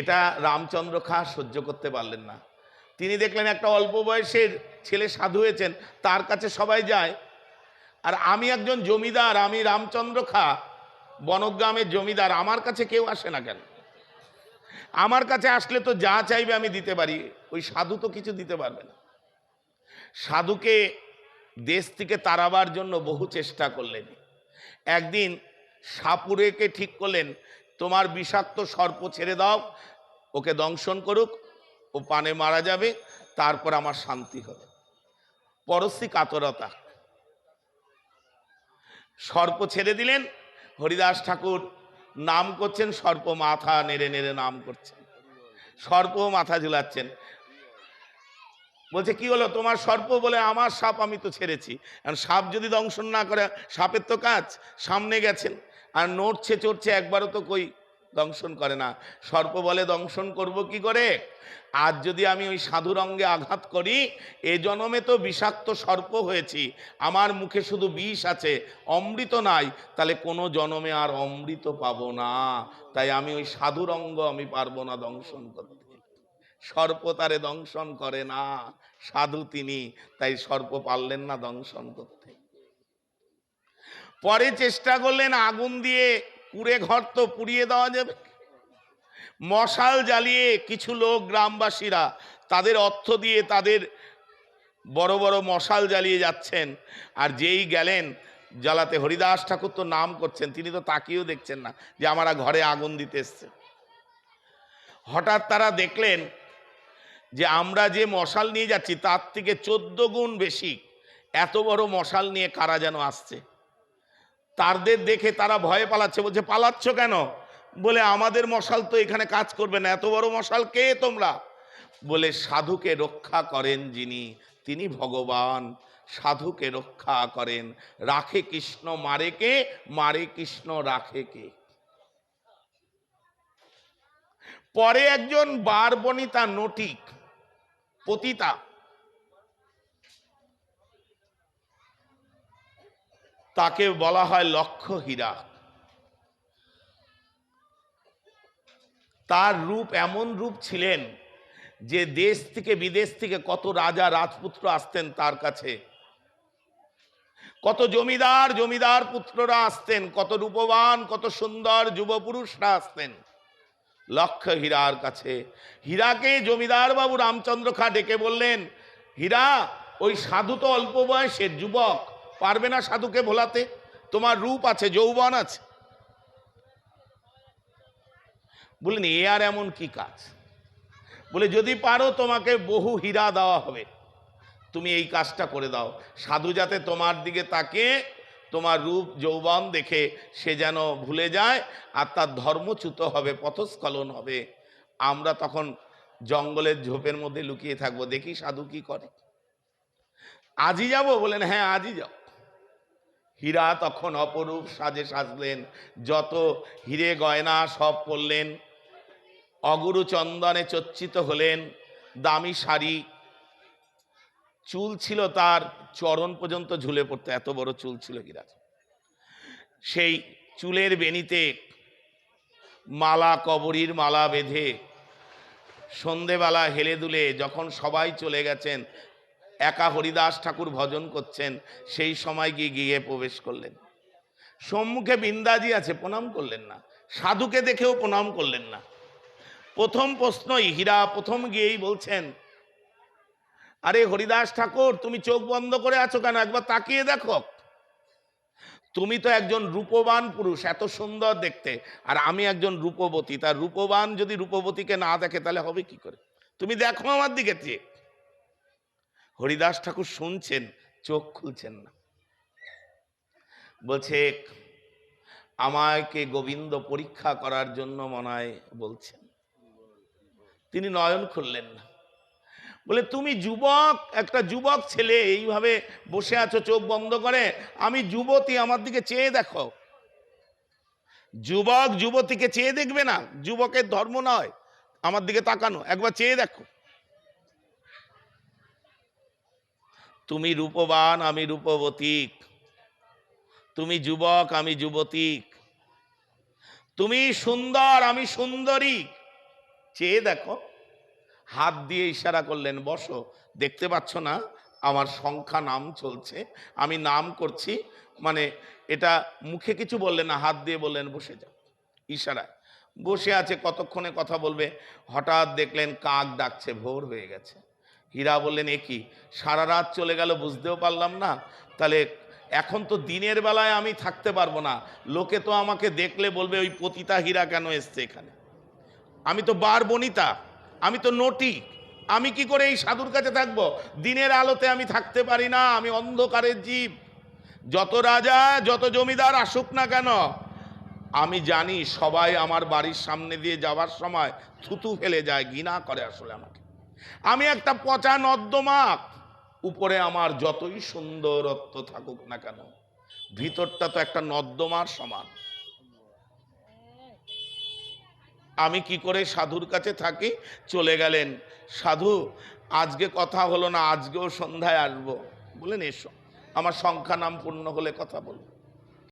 এটা রামচন্দ্র খা সহ্য করতে পারলেন না। তিনি দেখলেন একটা অল্প বয়সের ছেলে সাধু হয়েছেন, তার কাছে সবাই যায়। আর আমি একজন জমিদার, আমি রামচন্দ্র খা, বনগ্রামের জমিদার, আমার কাছে কেউ আসে না কেন? আমার কাছে আসলে তো যা চাইবে আমি দিতে পারি, ওই সাধু তো কিছু দিতে পারবে না। সাধুকে দেশ থেকে তাড়াবার জন্য বহু চেষ্টা করলেন। একদিন সাপুরেকে ঠিক করলেন তোমার বিষাক্ত সর্প ছেড়ে দাও, ওকে দংশন করুক, ও পানে মারা যাবে, তারপর আমার শান্তি হবে। পরশ্রী কাতরতা। সর্প ছেড়ে দিলেন, হরিদাস ঠাকুর নাম করছেন, সর্প মাথা নেড়ে নেড়ে নাম করছেন। সর্প মাথা ঝুলাচ্ছেন। বলছে, কি হলো? তোমার সর্প বলে আমার সাপ আমি তো ছেড়েছি। কারণ সাপ যদি দংশন না করে, সাপের তো কাজ। সামনে গেছেন। আর নড়ছে চড়ছে একবারও তো কই দংশন করে না। সর্প বলে দংশন করব কি করে? আজ যদি আমি ওই সাধুর অঙ্গে আঘাত করি, এ জন্মে তো বিষাক্ত সর্প হয়েছি। আমার মুখে শুধু বিষ আছে, অমৃত নাই, তাহলে কোনো জন্মে আর অমৃত পাবো না। তাই আমি ওই সাধুর অঙ্গ আমি পারব না দংশন করতে। সর্প তারে দংশন করে না, সাধু তিনি, তাই সর্প পারলেন না দংশন করতে। পরে চেষ্টা করলেন আগুন দিয়ে কুড়ে ঘর তো পুড়িয়ে দেওয়া যাবে। মশাল জ্বালিয়ে কিছু লোক, গ্রামবাসীরা তাদের অর্থ দিয়ে তাদের বড় বড় মশাল জ্বালিয়ে যাচ্ছেন আর যেই গেলেন জ্বালাতে হরিদাস ঠাকুর তো নাম করছেন, তিনি তো তাকিয়েও দেখছেন না যে আমারা ঘরে আগুন দিতে এসছে। হঠাৎ তারা দেখলেন যে আমরা যে মশাল নিয়ে যাচ্ছি তার থেকে চোদ্দ গুণ বেশি এত বড় মশাল নিয়ে কারা যেন আসছে। তাদের দেখে তারা ভয়ে পালাচ্ছে, বলছে, পালাচ্ছ কেন? বলে, আমাদের মশাল তো এখানে কাজ করবে না, এত বড় মশাল কে তোমরা? বলে, সাধুকে রক্ষা করেন যিনি, তিনি ভগবান। সাধুকে রক্ষা করেন। রাখে কৃষ্ণ, মারে কে? মারে কৃষ্ণ, রাখে কে? পরে একজন বার বারবনিতা নটিক, পতিতা তাকে বলা হয় লক্ষ্য হীরা তার রূপ এমন রূপ ছিলেন যে দেশ থেকে বিদেশ থেকে কত রাজা, রাজপুত্র আসতেন তার কাছে। কত জমিদার জমিদার পুত্ররা আসতেন, কত রূপবান, কত সুন্দর যুবপুরুষরা আসতেন। লক্ষ্য হীরার কাছে। হীরাকে জমিদার বাবু রামচন্দ্র খা ডেকে বললেন, হীরা, ওই সাধু তো অল্প বয়সের যুবক। পারবে না সাধুকে ভোলাতে? তোমার রূপ আছে, যৌবন আছে। বললেন এ আর এমন কি কাজ? বলে, যদি পারো তোমাকে বহু হীরা দেওয়া হবে। তুমি এই কাজটা করে দাও। সাধু যাতে তোমার দিকে তাকে, তোমার রূপ, যৌবন দেখে সে যেন ভুলে যায়, আর তার ধর্মচ্যুত হবে, পথস্খলন হবে। আমরা তখন জঙ্গলের ঝোপের মধ্যে লুকিয়ে থাকব। দেখি সাধু কি করে। আজই যাব? বলেন হ্যাঁ আজই যাও। হীরা তখন অপরূপ সাজে সাজলেন, যত হিরে গয়না সব পরলেন। অগুরু চন্দনে চচ্চিত হলেন, দামি শাড়ি, চুল ছিল তার, চরণ পর্যন্ত ঝুলে পড়তো, এত বড় চুল ছিল হীরার। সেই চুলের বেনিতে মালা কবরীর মালা বেঁধে সন্ধেবেলা হেলে দুলে যখন সবাই চলে গেছেন একা হরিদাস ঠাকুর ভজন করছেন, সেই সময় গিয়ে গিয়ে প্রবেশ করলেন। সম্মুখে বিন্দাজি আছে, প্রণাম করলেন না। সাধুকে দেখেও প্রণাম করলেন না। প্রথম প্রশ্নই, হীরা প্রথম গিয়েই বলছেন, আরে হরিদাস ঠাকুর, তুমি চোখ বন্ধ করে আছো কেন? একবার তাকিয়ে দেখো। তুমি তো একজন রূপবান পুরুষ, এত সুন্দর দেখতে। আর আমি একজন রূপবতী তার রূপবান যদি রূপবতীকে না দেখে, তাহলে হবে কি করে? তুমি দেখো আমার দিকে চেয়ে। হরিদাস ঠাকুর শুনছেন, চোখ খুলছেন না। বলছে আমাকে গোবিন্দ পরীক্ষা করার জন্য মনে হয় বলছেন। তিনি নয়ন খুললেন না। বলে, তুমি যুবক, একটা যুবক ছেলে এইভাবে বসে আছো, চোখ বন্ধ করে, আমি যুবতী, আমার দিকে চেয়ে দেখো। যুবক যুবতীকে চেয়ে দেখবে না, যুবকের ধর্ম নয়, আমার দিকে তাকানো, একবার চেয়ে দেখো। তুমি রূপবান, আমি রূপবতীক। তুমি যুবক, আমি যুবতীক। তুমি সুন্দর, আমি সুন্দরী। চেয়ে দেখো, হাত দিয়ে ইশারা করলেন, বসো, দেখতে পাচ্ছ না, আমার সংখ্যা নাম চলছে, আমি নাম করছি মানে এটা মুখে কিছু বললেন না, হাত দিয়ে বললেন, বসে যাও, ইশারায়। বসে আছে, কতক্ষণে কথা বলবে, হঠাৎ দেখলেন, কাক ডাকছে, ভোর হয়ে গেছে। হীরা বললেন, এ কি? সারা রাত চলে গেল, বুঝতেও পারলাম না। তাহলে এখন তো দিনের বেলায় আমি থাকতে পারব না। লোকে তো আমাকে দেখলে বলবে, ওই পতিতা হীরা কেন এসছে এখানে? আমি তো বার বনিতা, আমি তো নটি। আমি কি করে এই সাধুর কাছে থাকব? দিনের আলোতে আমি থাকতে পারি না, আমি অন্ধকারের জীব। যত রাজা, যত জমিদার আসুক না কেন, আমি জানি সবাই আমার বাড়ির সামনে দিয়ে যাওয়ার সময় থুতু ফেলে যায়, ঘৃণা করে আসলে আমাকে। আমি একটা পচা নর্দমা উপরে আমার যতই সুন্দরত্ব থাকুক না কেন, ভিতরটা তো একটা নর্দমার সমান। আমি কি করে সাধুর কাছে থাকি? চলে গেলেন, সাধু, আজকে কথা হলো না, আজকেও সন্ধ্যায় আসব। বলেন এসো, আমার সংখ্যা নাম পূর্ণ হলে কথা বলব।